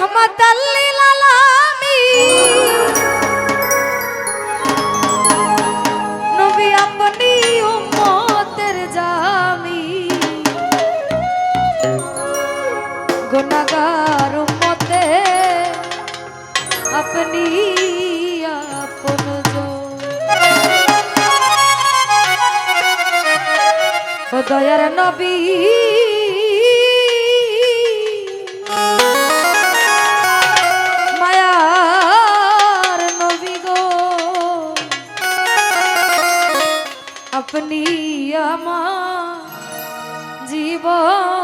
রহমতাল্লিল আলামিন নবী আপনি উম্মতের জামি। গুনাহগার আপনি আপন দয়ার নবী। আপনি আমার জীবন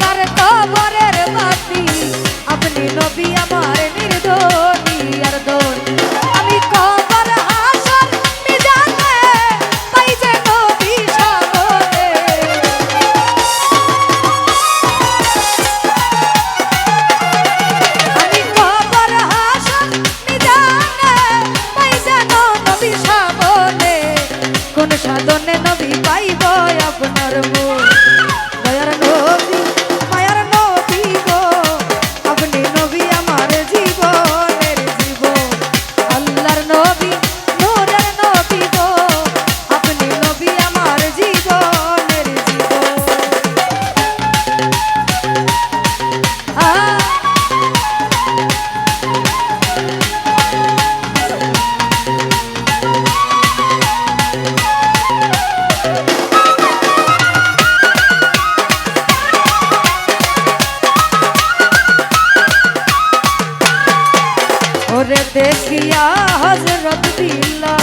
তার তো দেখিয়া হজরত বিল্লা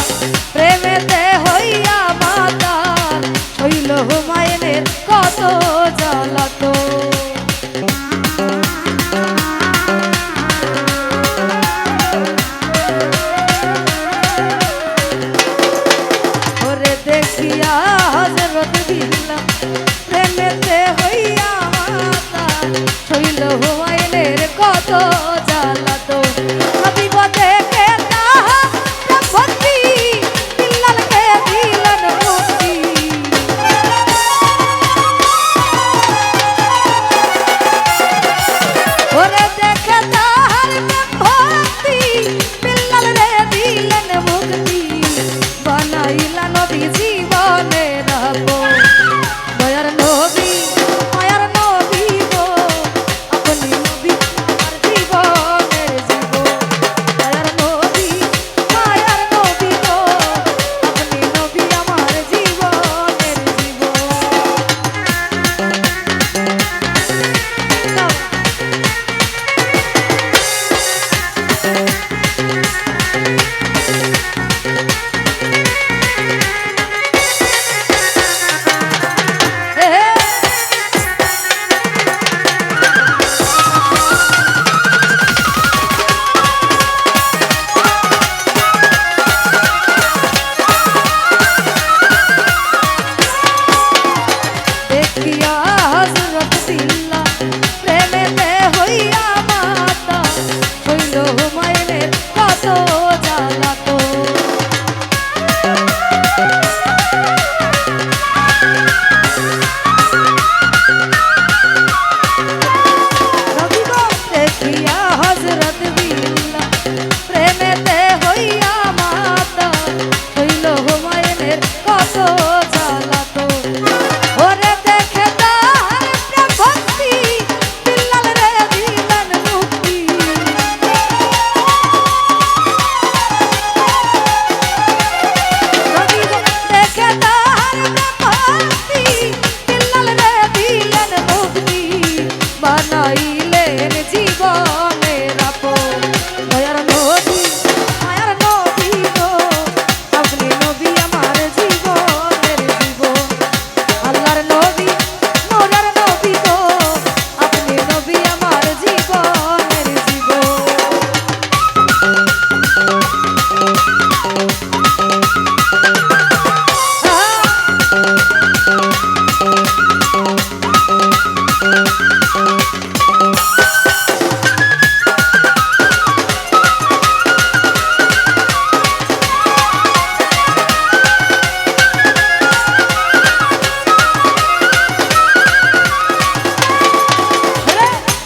প্রেমেতে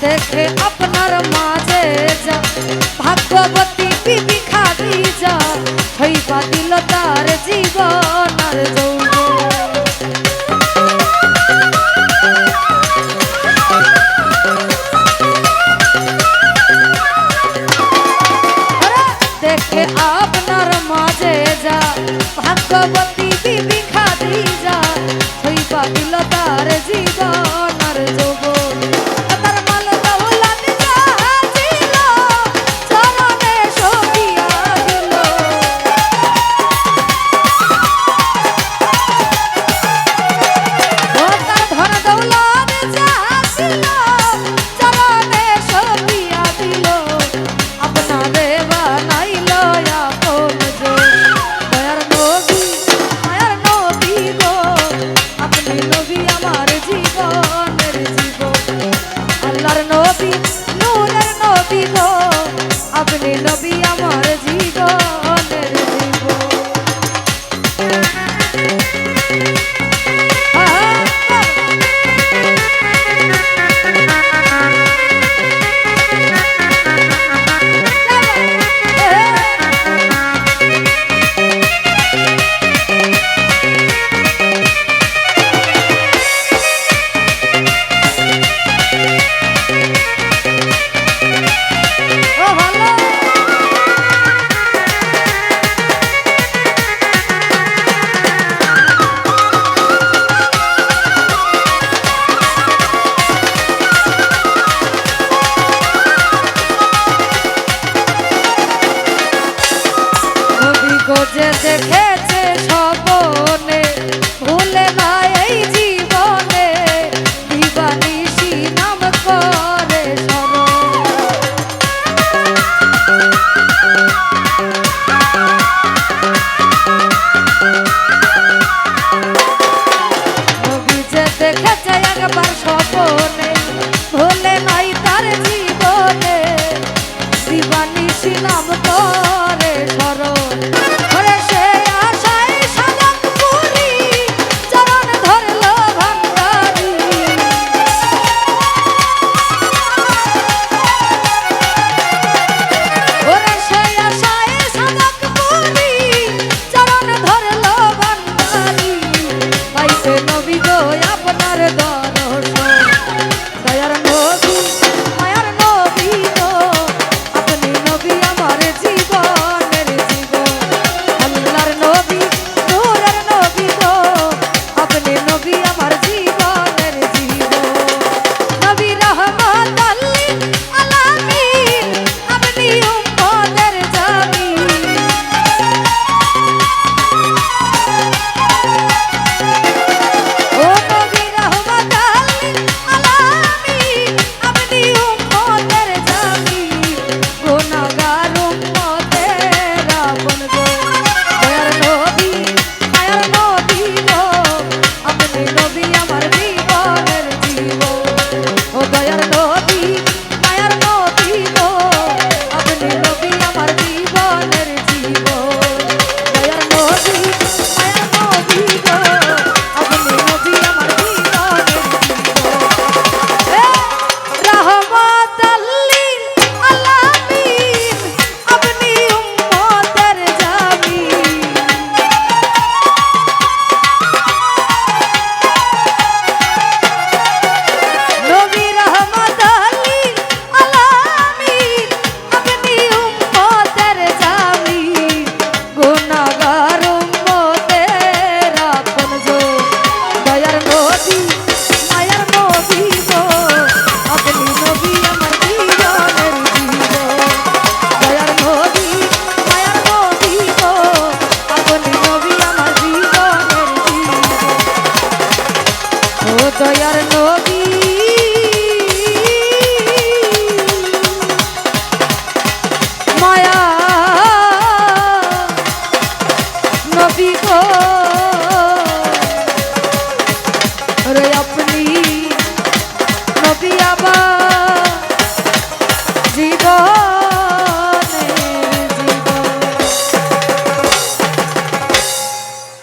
দেখে আপনার মাঝে যা ভাগ্যবতী বিবি খাদি যা হইবা দিল তার জীবন আর যৌবন। ভগবতী বিবি খাদিজা হই পাবিল তার জীবন। দিবানিসি নাম তরে স্মরণ করে সে আশায় সালাম করি চরণ ধরল ভান্ডারি। নবী গয়া